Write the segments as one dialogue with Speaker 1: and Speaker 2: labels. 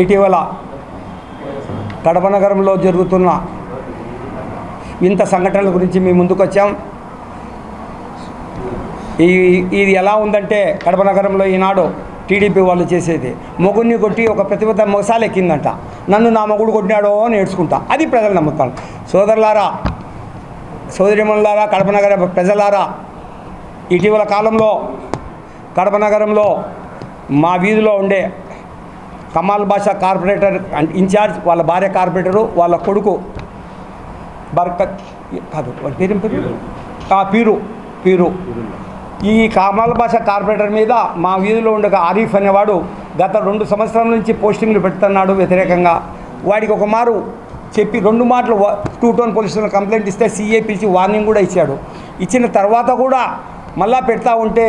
Speaker 1: ఇటీవల కడప నగరంలో జరుగుతున్న ఇంత సంఘటనల గురించి మీ ముందుకు వచ్చాం. ఈ ఇది ఎలా ఉందంటే కడప నగరంలో ఈనాడు టీడీపీ వాళ్ళు చేసేది. మొగుడిని కొట్టి ఒక ప్రతిపద మొగసాలు ఎక్కిందంట. నన్ను నా మొగుడు కొట్టినాడో అని ఏడ్చుకుంటా. అది ప్రజలు నమ్ముతాను సోదరులారా సోదరిమణులారా కడప నగర ప్రజలారా ఇటీవల కాలంలో కడప నగరంలో మా వీధిలో ఉండే Kamal Basha corporator and incharge వాళ్ళ భార్య కార్పొరేటరు వాళ్ళ కొడుకు. బర్క కాదు వాళ్ళ పేరు పేరు? పీరు పీరు. ఈ కమాల్ భాష కార్పొరేటర్ మీద మా వీధిలో ఉండగా ఆరీఫ్ అనేవాడు గత రెండు సంవత్సరాల నుంచి పోస్టింగ్లు పెడుతున్నాడు వ్యతిరేకంగా. వాడికి ఒక మారు చెప్పి రెండు మాటలు టూ టౌన్ పోలీసులను కంప్లైంట్ ఇస్తే సీఏ పిలిచి వార్నింగ్ కూడా ఇచ్చాడు. ఇచ్చిన తర్వాత కూడా మళ్ళా పెడతా ఉంటే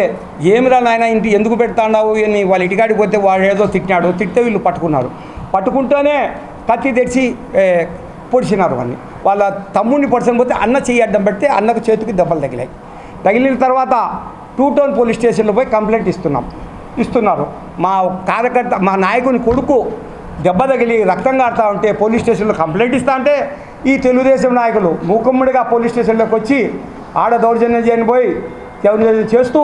Speaker 1: ఏమిరా నాయన ఇంటి ఎందుకు పెడతాడావు? అని వాళ్ళ ఇంటికాడికి పోతే వాడు ఏదో తిట్టినాడు. తిట్టే వీళ్ళు పట్టుకున్నారు. పట్టుకుంటేనే కత్తి తెచ్చి పొడిచినారు వాడిని వాళ్ళ తమ్ముడిని పొడిచని పోతే అన్న చెయ్యి అడ్డం పెడితే అన్నకు చేతికి దెబ్బలు తగిలాయి. తగిలిన తర్వాత టూ టౌన్ పోలీస్ స్టేషన్లో పోయి కంప్లైంట్ ఇస్తున్నాం. ఇస్తున్నారు. మా కార్యకర్త మా నాయకుని కొడుకు దెబ్బ తగిలి రక్తం కారుతా ఉంటే పోలీస్ స్టేషన్లో కంప్లైంట్ ఇస్తా అంటే ఈ తెలుగుదేశం నాయకులు మూకుమ్మడిగా పోలీస్ స్టేషన్లోకి వచ్చి ఆడ దౌర్జన్యం చేయని పోయి చేస్తూ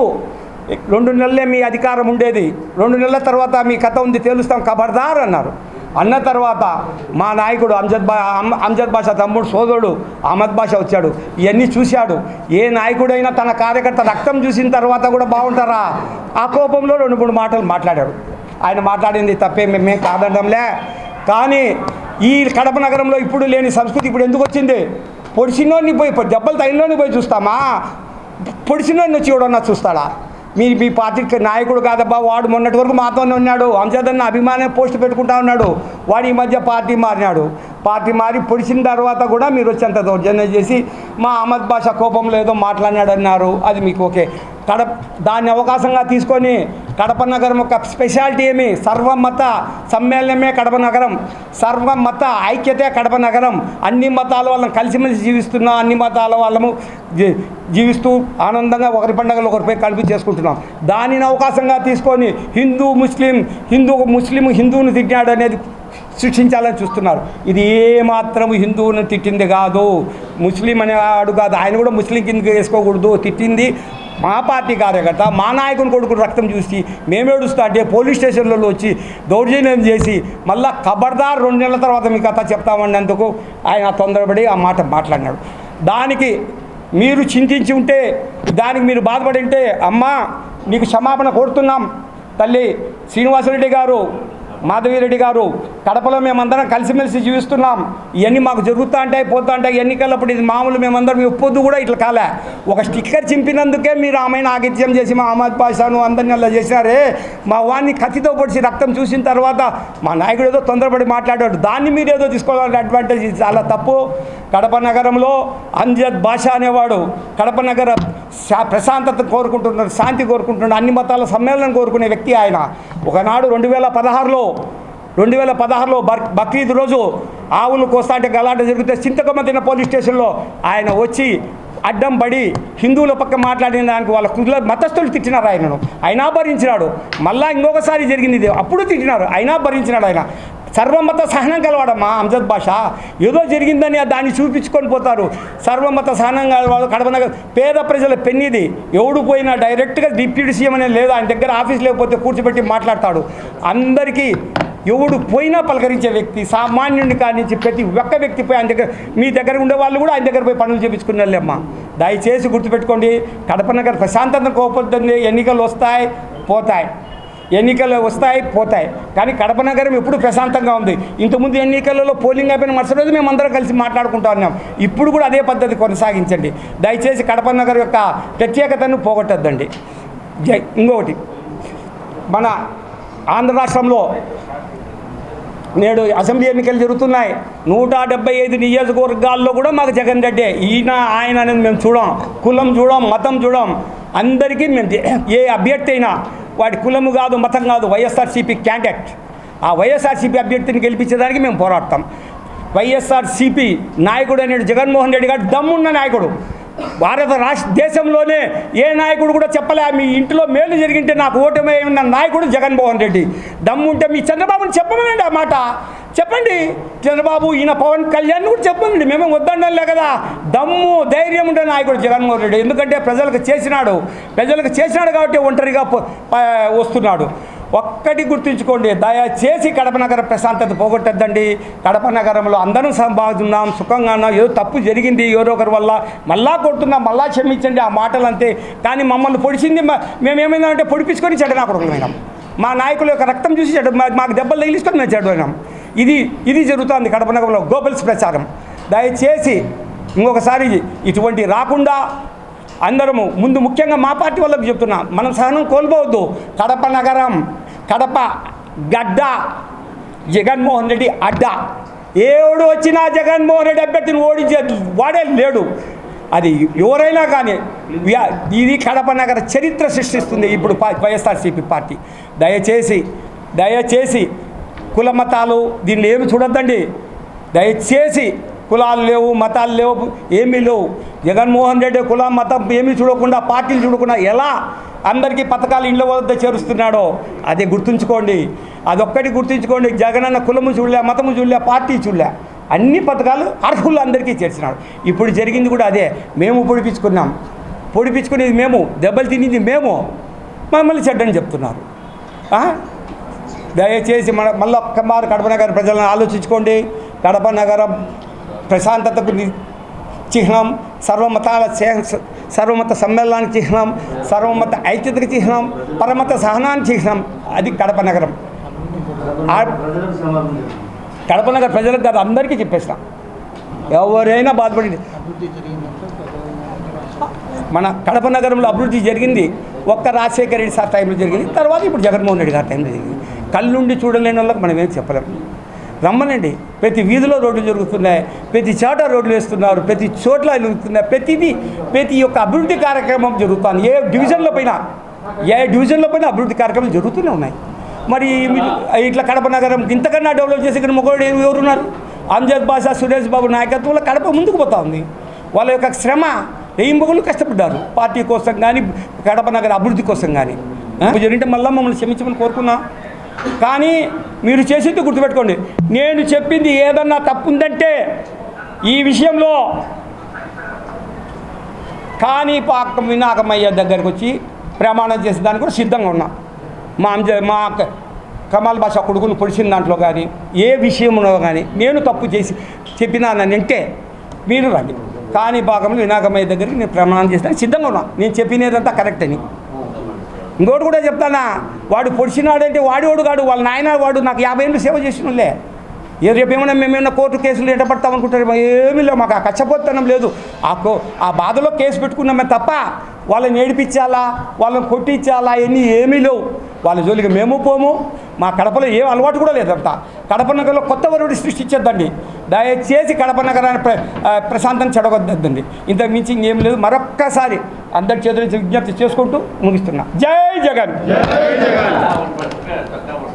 Speaker 1: రెండు నెలలే మీ అధికారం ఉండేది. రెండు నెలల తర్వాత మీ కథ ఉంది తేలుస్తాం ఖబర్దార్ అన్నారు. అన్న తర్వాత మా నాయకుడు అంజద్ బా అంజద్ బాషా తమ్ముడు సోదరుడు అహ్మద్ బాషా వచ్చాడు. ఇవన్నీ చూశాడు. ఏ నాయకుడైనా తన కార్యకర్త రక్తం చూసిన తర్వాత కూడా బాగుంటారా? ఆ కోపంలో రెండు మూడు మాటలు మాట్లాడాడు ఆయన మాట్లాడింది తప్పే మేమే కాదండంలే. కానీ ఈ కడప నగరంలో ఇప్పుడు లేని సంస్కృతి ఇప్పుడు ఎందుకు వచ్చింది? పొడిచినోడిని పోయి దెబ్బలు తగిలినోడిని పోయి చూస్తామా? పొడిచినోడిని వచ్చి ఎవడన్నా చూస్తాడా? మీ మీ పార్టీకి నాయకుడు కాదబ్బా వాడు మొన్నటి వరకు మాతోనే ఉన్నాడు. అంజదన్న అభిమానం పోస్ట్ పెట్టుకుంటా ఉన్నాడు. వాడు ఈ మధ్య పార్టీ మారినాడు. పార్టీ మారి పొడిచిన తర్వాత కూడా మీరు వచ్చేంత దౌర్జన్యం చేసి మా అహ్మద్ బాషా కోపంలో ఏదో మాట్లాడినాడన్నారు. అది మీకు ఓకే. కడప దాన్ని అవకాశంగా తీసుకొని కడప నగరం యొక్క స్పెషాలిటీ ఏమి? సర్వమత సమ్మేళనమే కడప నగరం. సర్వమత ఐక్యతే కడప నగరం. అన్ని మతాల వాళ్ళని కలిసిమెలిసి జీవిస్తున్నాం అన్ని మతాల వాళ్ళము జీ- జీవిస్తూ ఆనందంగా ఒకరి పండుగలు ఒకరిపై కలిపి చేసుకుంటున్నాం. దానిని అవకాశంగా తీసుకొని హిందూ ముస్లిం హిందూ ముస్లిం హిందువుని తిట్టాడు అనేది శిక్షించాలని చూస్తున్నారు. ఇది ఏమాత్రం హిందువుని తిట్టింది కాదు. ముస్లిం అనేవాడు కాదు. ఆయన కూడా ముస్లిం కిందకి వేసుకోకూడదు. తిట్టింది మా పార్టీ కార్యకర్త మా నాయకుని కొడుకు రక్తం చూసి మేము ఏడుస్తా అంటే పోలీస్ స్టేషన్లలో వచ్చి దౌర్జన్యం చేసి మళ్ళా ఖబర్దార్ రెండు నెలల తర్వాత మీ కథ చెప్తామన్నందుకు ఆయన తొందరపడి ఆ మాట మాట్లాడినాడు. దానికి మీరు చింతించి ఉంటే దానికి మీరు బాధపడి ఉంటే అమ్మా నీకు క్షమాపణ కోరుతున్నాం. తల్లి శ్రీనివాసరెడ్డి గారు మాధవిరెడ్డి గారు కడపలో మేమందరం కలిసిమెలిసి జీవిస్తున్నాం. ఇవన్నీ మాకు జరుగుతూ ఉంటాయి పోతూ ఉంటాయి. ఎన్నికలప్పుడు ఇది మామూలు మేమందరం ఒప్పొద్దు కూడా ఇట్లా కాలే. ఒక స్టిక్కర్ చింపినందుకే మీరు ఆమెను ఆగిత్యం చేసి మా అహ్మద్ పాషాను అందరిని అలా చేసినారే. మా వాడిని కత్తితో పొడిచి రక్తం చూసిన తర్వాత మా నాయకుడు ఏదో తొందరపడి మాట్లాడాడు. దాన్ని మీరు ఏదో తీసుకోవాలంటే అడ్వాంటేజ్ చాలా తప్పు. కడప నగరంలో అంజద్ భాష అనేవాడు కడప నగర ప్రశాంతత కోరుకుంటున్నాడు శాంతి కోరుకుంటున్నాడు అన్ని మతాల సమ్మేళనం కోరుకునే వ్యక్తి ఆయన. ఒకనాడు రెండు వేల పదహారులో రెండు వేల పదహారులో బర్ బక్రీద్ రోజు ఆవులు కోస్తా అంటే గలాట జరిగితే చింతకమతిన పోలీస్ స్టేషన్లో ఆయన వచ్చి అడ్డం పడి హిందువుల పక్క మాట్లాడిన దానికి వాళ్ళ కుల మతస్థులు తిట్టినారు ఆయనను. అయినా భరించినాడు మళ్ళా ఇంకొకసారి జరిగింది ఇది. అప్పుడు తిట్టినారు. అయినా భరించినాడు ఆయన. సర్వమత సహనం కలవాడమ్మా అంజద్ భాష ఏదో జరిగిందని దాన్ని చూపించుకొని పోతారు. సర్వమత సహనం కలవాడు కడప పేద ప్రజల పెన్నిది. ఎవడు పోయినా డైరెక్ట్గా డిప్యూటీ సీఎం అనేది లేదు ఆయన దగ్గర ఆఫీస్ లేకపోతే కూర్చోబెట్టి మాట్లాడతాడు. అందరికీ ఎవడు పోయినా పలకరించే వ్యక్తి సామాన్యుడిని కానించి ప్రతి ఒక్క వ్యక్తి పోయి ఆయన దగ్గర మీ దగ్గర ఉండే వాళ్ళు కూడా ఆయన దగ్గర పోయి పనులు చేయించుకునే దయచేసి గుర్తుపెట్టుకోండి కడప నగర్ ప్రశాంతత కోపొద్దండి ఎన్నికలు వస్తాయి పోతాయి. ఎన్నికలు వస్తాయి పోతాయి. కానీ కడప నగరం ఎప్పుడు ప్రశాంతంగా ఉంది. ఇంతకుముందు ఎన్నికలలో పోలింగ్ అయిపోయిన మరుసటి రోజు మేము అందరం కలిసి మాట్లాడుకుంటా ఉన్నాం. ఇప్పుడు కూడా అదే పద్ధతి కొనసాగించండి. దయచేసి కడప నగర్ యొక్క ప్రత్యేకతను పోగొట్టద్దండి. జై ఇంకొకటి. మన ఆంధ్ర రాష్ట్రంలో నేడు అసెంబ్లీ ఎన్నికలు జరుగుతున్నాయి. నూట డెబ్బై ఐదు నియోజకవర్గాల్లో కూడా మాకు జగన్ రెడ్డి. ఈయన ఆయన అనేది మేము చూడం. కులం చూడం మతం చూడం. అందరికీ మేము ఏ అభ్యర్థి అయినా వాడి కులము కాదు మతం కాదు వైఎస్ఆర్సీపీ క్యాండిడేట్. ఆ వైఎస్ఆర్సీపీ అభ్యర్థిని గెలిపించేదానికి మేము పోరాడతాం. వైఎస్ఆర్సీపీ నాయకుడు అనేడు జగన్మోహన్ రెడ్డి గారు దమ్మున్న నాయకుడు. భారత రాష్ట్ర దేశంలోనే ఏ నాయకుడు కూడా చెప్పలే మీ ఇంట్లో మేలు జరిగింటే నాకు ఓటమి ఉన్న నాయకుడు జగన్మోహన్ రెడ్డి. దమ్ముంటే మీ చంద్రబాబుని చెప్పమనండి ఆ మాట. చెప్పండి. చంద్రబాబు ఈయన పవన్ కళ్యాణ్ కూడా చెప్పండి మేమే వద్దనలే కదా. దమ్ము ధైర్యం ఉండే నాయకుడు జగన్మోహన్ రెడ్డి. ఎందుకంటే ప్రజలకు చేసినాడు. ప్రజలకు చేసినాడు కాబట్టి ఒంటరిగా వస్తున్నాడు. ఒక్కటి గుర్తుంచుకోండి దయచేసి కడప నగర ప్రశాంతత పోగొట్టద్దండి. కడప నగరంలో అందరం స- బాగున్నాం సుఖంగా ఉన్నాం. ఏదో తప్పు జరిగింది ఎవరో ఒకరి వల్ల మళ్ళా కొడుతున్నాం మళ్ళా క్షమించండి ఆ మాటలు అంతే కానీ మమ్మల్ని పొడిచింది మేమేమైందంటే పొడిపించుకొని చెడ్డ కొడుకులమైనాం మా నాయకుల యొక్క రక్తం చూసి చెడు మా- మాకు దెబ్బలు తగిలిసుకొని మేము చెడ్డమైనాం ఇది ఇది జరుగుతుంది కడప నగరంలో గోపల్స్ ప్రచారం. దయచేసి ఇంకొకసారి ఇటువంటి రాకుండా అందరము ముందు ముఖ్యంగా మా పార్టీ వాళ్ళకి చెప్తున్నా. మనం సహనం కోల్పోవద్దు. కడప నగరం కడప గడ్డ జగన్మోహన్ రెడ్డి అడ్డ. ఏడు వచ్చినా జగన్మోహన్ రెడ్డి అభ్యర్థిని ఓడించే వాడే లేడు. అది ఎవరైనా కానీ ఇది కడప నగర చరిత్ర సృష్టిస్తుంది ఇప్పుడు వైఎస్ఆర్సీపీ పార్టీ. దయచేసి దయచేసి కుల మతాలు దీన్ని ఏమి చూడొద్దండి. దయచేసి కులాలు లేవు మతాలు లేవు ఏమీ లేవు. జగన్మోహన్ రెడ్డి కులం మతం ఏమీ చూడకుండా పార్టీలు చూడకుండా ఎలా అందరికీ పథకాలు ఇళ్ళ వద్ద చేరుస్తున్నాడో అది గుర్తుంచుకోండి. అదొక్కటి గుర్తుంచుకోండి. జగనన్న కులము చూడలే మతము చూడలే పార్టీ చూడలే. అన్ని పథకాలు అర్హులు అందరికీ చేర్చినాడు. ఇప్పుడు జరిగింది కూడా అదే. మేము పొడిపించుకున్నాం. పొడిపించుకునేది మేము. దెబ్బలు తినేది మేము. మమ్మల్ని చెడ్డని చెప్తున్నారు. దయచేసి మన మళ్ళీ ఒక్కమారు కడప నగర ప్రజలను ఆలోచించుకోండి. కడప నగరం ప్రశాంతతకు చిహ్నం సర్వమతాల సర్వమత సమ్మేళనానికి చిహ్నం సర్వమత ఐక్యతకు చిహ్నం పరమత సహనానికి చిహ్నం అది కడప నగరం.
Speaker 2: ప్రజలకు
Speaker 1: కడప నగర ప్రజలకు కాదు అందరికీ చెప్పేసిన. ఎవరైనా బాధపడి మన కడప నగరంలో అభివృద్ధి జరిగింది. ఒక్క రాజశేఖర రెడ్డి సార్ టైంలో జరిగింది. తర్వాత ఇప్పుడు జగన్మోహన్ రెడ్డి గారి టైంలో జరిగింది. కళ్ళుండి చూడలేని వాళ్ళకి మనం ఏం చెప్పలేం. రమ్మనండి. ప్రతి వీధిలో రోడ్లు జరుగుతున్నాయి. ప్రతి చోట రోడ్లు వేస్తున్నారు. ప్రతి చోట్ల జరుగుతున్నాయి ప్రతిదీ ప్రతి యొక్క అభివృద్ధి కార్యక్రమం జరుగుతుంది. ఏ డివిజన్లో పైన ఏ డివిజన్లో పైన అభివృద్ధి కార్యక్రమాలు జరుగుతూనే ఉన్నాయి. మరి ఇట్లా కడప నగరం ఇంతకన్నా డెవలప్ చేసి ఇక్కడ మొగోడు ఎవరున్నారు? అంజద్ బాషా సురేష్ బాబు నాయకత్వంలో కడప ముందుకు పోతా ఉంది. వాళ్ళ యొక్క శ్రమ ఏం మొగలు కష్టపడ్డారు? పార్టీ కోసం కానీ కడప నగర అభివృద్ధి కోసం కానీ జరిగితే మళ్ళీ మమ్మల్ని క్షమించమని కోరుకున్నా. కానీ మీరు చేసేది గుర్తుపెట్టుకోండి. నేను చెప్పింది ఏదన్నా తప్పు ఉందంటే ఈ విషయంలో కానీ పాక వినాకమయ్య దగ్గరికి వచ్చి ప్రమాణం చేసేదానికి కూడా సిద్ధంగా ఉన్నా. మా అంజ మా కమల్ కమాల్ బాషా కొడుకును పొడిచిన దాంట్లో కానీ ఏ విషయంలో కానీ నేను తప్పు చేసి చెప్పినానంటే మీరు రండి. కానీ భాగంలో వినాకమయ్య దగ్గరికి నేను ప్రమాణం చేసిన సిద్ధంగా ఉన్నా. నేను చెప్పినదంతా కరెక్ట్ అని. ఇంకోటి కూడా చెప్తానా? వాడు పొడిచినాడంటే వాడేవాడు కాడు? వాళ్ళ నాయన వాడు నాకు యాభై ఏళ్ళు సేవ చేసినలే ఏ రేపు ఏమైనా మేమేమైనా కోర్టు కేసులు ఎట అనుకుంటారు. ఏమీ లేవు. మాకు ఆ కచ్చపోతనం లేదు. ఆ కో ఆ బాధలో కేసు పెట్టుకున్నామే తప్ప వాళ్ళని ఏడిపించాలా? వాళ్ళని కొట్టించాలా? ఇవన్నీ ఏమీ లేవు. వాళ్ళ జోలికి మేము పోము. మా కడపలో ఏం అలవాటు కూడా లేదంతా కడప నగరంలో కొత్త వరుడు సృష్టించొద్దండి. దయచేసి కడప నగరాన్ని ప్ర ప్రశాంతం చెడగొద్దండి. ఇంతకు మించి ఇంకేం లేదు. మరొక్కసారి అందరి చేతుల విజ్ఞప్తి చేసుకుంటూ ముగిస్తున్నా. జై జగన్!
Speaker 3: జై జగన్!